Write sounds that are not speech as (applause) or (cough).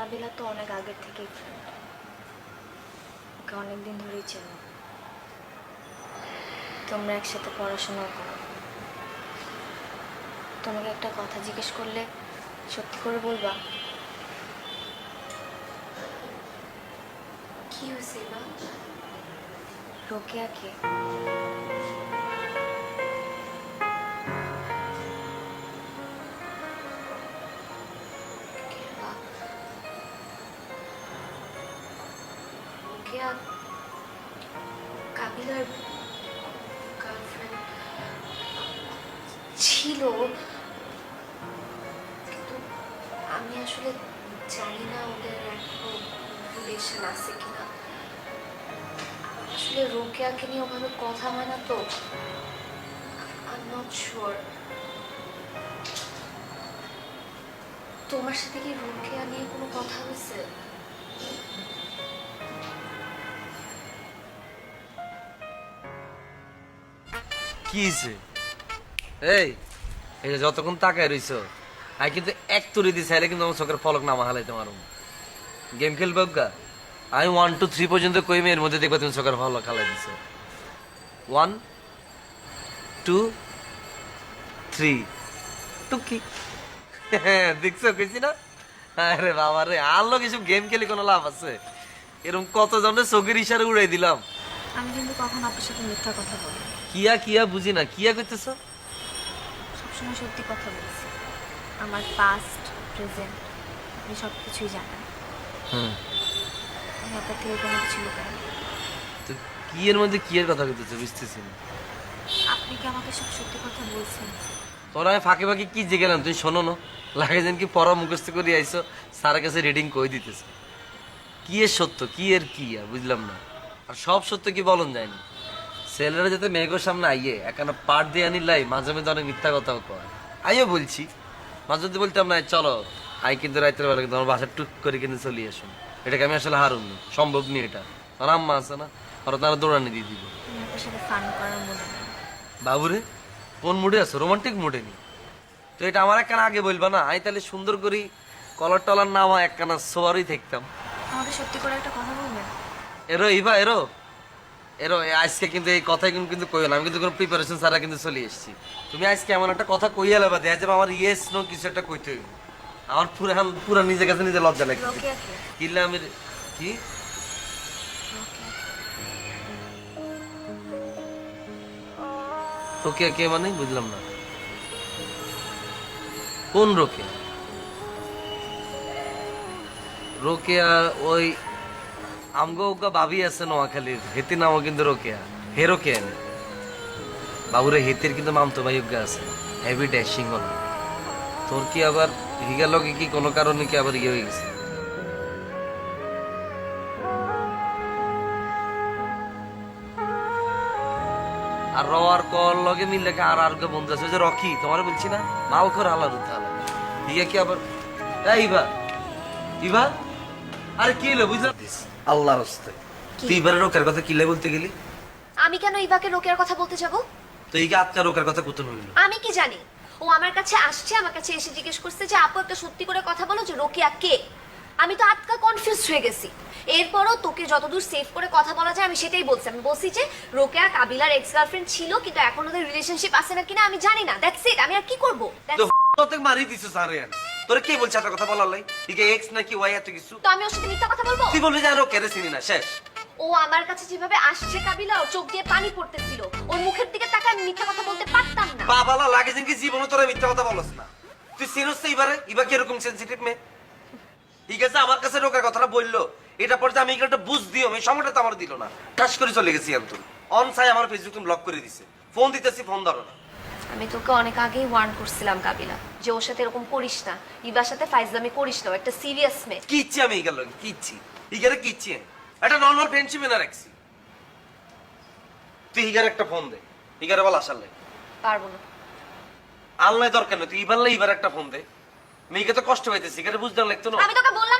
কাবিলা তো অনেক আগের থেকেই ফ্রেন্ড ওকে অনেক দিন ধরেই চেনো। তোমরা একসাথে পড়াশোনাও করো। তোমাকে একটা কথা জিজ্ঞেস করলে সত্যি করে বলবা? কি হয়েছে রোকেয়াকে রোকেয়া কাবিলার গার্লফ্রেন্ড ছিল। কিন্তু আমি আসলে জানি না ওদের এখনও রিলেশন আছে কিনা। আসলে রোকেয়াকে নিয়ে ওভাবে কথা হয় না তো। তোমার সাথে কি রোকেয়া নিয়ে কোনো কথা হয়েছে? কি এই এই যতক্ষণ রইছ কিন্তু এক কিন্তু আমার চোখের ফলক মারুম গেম গা? আমি ওয়ান টু থ্রি পর্যন্ত কই এর মধ্যে তুমি চোখের ফলক দিছো। ওয়ান টু থ্রি টুকি। (laughs) দেখছ, কইছি না? আরে বাবা রে আনলো কিছু গেম খেলে কোনো লাভ আছে? এরকম কত জনের চোখের ইশারা উড়াই দিলাম। আমি কিন্তু কখন আপনার সাথে মিথ্যা কথা বলি। কিয়া কিয়া বুঝি না। কিয়া করতেছো সবসময় সত্যি কথা বলছি। আমার পাস্ট প্রেজেন্ট আপনি সব কিছুই জানেন। হুম। আমি আপনার থেকে কোনো কিছু লুকাই না। তো কি এর মধ্যে কি এর কথা কইতেছো? বুঝতেছি না। আপনি কি আমাকে সব সত্যি কথা বলছেন? তোরা আমি ফাঁকে ফাঁকে কি যে গেলাম তুই শোনো না। লাগে যেন কি পড়া মুখস্থ করে আইসো স্যারের কাছে রিডিং কই দিতেছে? কি এর সত্য? কি এর কি বুঝলাম না। আর সব সত্য কি বলন যায়নি ছেলেরা যাতে মেঘের সামনে আইয়ে এখানে পাট দিয়ে আনি লাই মাঝে মাঝে অনেক মিথ্যা কথাও কয়। আইও বলছি মাঝে মধ্যে বলতাম না চলো আই কিন্তু রাতের বেলা কিন্তু আমার বাসার টুক করে কিন্তু চলে আসুন। এটাকে আমি আসলে হারুন না সম্ভব নেই এটা। আমার আম্মা আছে না আর তারা দৌড়ানি দিয়ে দিব। বাবুরে কোন মুডে আছো? রোমান্টিক মুডে নি। তো এটা আমার একখানা আগে বলবা না? আমি তাহলে সুন্দর করি কলার টলার নামা একখানা সোয়ারই থাকতাম। আমাকে সত্যি করে একটা কথা বলবেন? এরো ইভা এরো। এরো আজকে কিন্তু এই কথাই কিন্তু না। আমি কিন্তু কোনো প্রিপারেশন ছাড়া কিন্তু চলে এসেছি। তুমি আজকে এমন একটা কথা কইয়া লেবা দেখা যাবে আমার ইয়েস নো কিছু একটা কইতে হইব। আমার পুরা পুরা নিজের কাছে নিজে লজ্জা রোকেয়াকে কিল্লা আমি কি? রোকেয়া কে মানে? বুঝলাম না। কোন রোকেয়া? রোকেয়া ওই আমগো ওগা ভাবি আছে নোয়াখালীর হেতি নামও কিন্তু রোকেয়া। হে রোকেয়া বাবুরে হেতির কিন্তু মামতো ভাই উগা আছে হেভি ড্যাশিং হল তোর কি আবার হিগা লগে কি কোনো কারণে কি আবার ইয়ে হয়ে গেছে? আর র আর কর লগে মিললে আর আর বন্ধু আছে যে রকি, তোমার বলছি না মাল করে আলাদা ইয়ে কি আবার ইবা ইবা? আরে কি হলো হস্তে। তুই এবারে রোকের কথা কিলে বলতে গেলি? আমি কেন ইভাকে রোকেয়ার কথা বলতে যাব? তো এই রোকের কথা কত হইল আমি কি জানি? ও আমার কাছে আসছে আমার কাছে এসে জিজ্ঞেস করছে যে আপু একটা সত্যি করে কথা বলো যে রোকেয়া কে? আমি তো আটকা কনফিউজ হয়ে গেছি। এরপরও তোকে যতদূর সেভ করে কথা বলা যায় আমি সেটাই বলছি। আমি বলছি যে রোকেয়া কাবিলার এক্স গার্লফ্রেন্ড ছিল কিন্তু এখন ওদের রিলেশনশিপ আছে না কিনা আমি জানি না। দ্যাটস ইট আমি আর কি করব? তো মারি দিছ সারে তোরে কে বলছে কথা বলার লাই? ইকে এক্স নাকি ওয়াই এত কিছু? তো আমি ওর সাথে মিথ্যা কথা বলব? তুই যে আর চিনি না? শেষ। ও আমার কাছে যেভাবে আসছে কাবিলা ওর চোখ দিয়ে পানি পড়তেছিল। ওর মুখের দিকে তাকায় আমি মিথ্যা কথা বলতে পারতাম না। বাবালা লাগে যেন কি জীবনে তোরা মিথ্যা কথা বলস না। তুই সিরিয়াস তো এবারে? ইবা কি এরকম সেনসিটিভ মে ঠিক আছে আমার কাছে রোকের কথাটা বলল। এটা পরে আমি একটা বুঝ দিও এই সময়টা তো আমার দিল না। টাচ করে চলে গেছি আমি তুমি অন সাই আমার ফেসবুক তুমি ব্লক করে দিছে। ফোন দিতেছি ফোন ধরো না। আমি তোকে অনেক আগেই ওয়ার্ন করছিলাম কাবিলা যে ওর সাথে এরকম করিস না। ইবার সাথে ফাইজলামি করিস না একটা সিরিয়াস মেয়ে। কি ইচ্ছি আমি এগুলো কি ইচ্ছি ইগারে কি ইচ্ছি আমি? একটা নর্মাল ফ্রেন্ডশিপ না রাখছি। তুই ইগারে একটা ফোন দে। ইগারে বল আসার লাই পারব না। আল্লাহ দরকার নেই তুই ইবার লাই ইবার একটা ফোন দে। মেয়েকে তো কষ্ট পাইতেছি এখানে বুঝতে লাগতো না। আমি তোকে বলে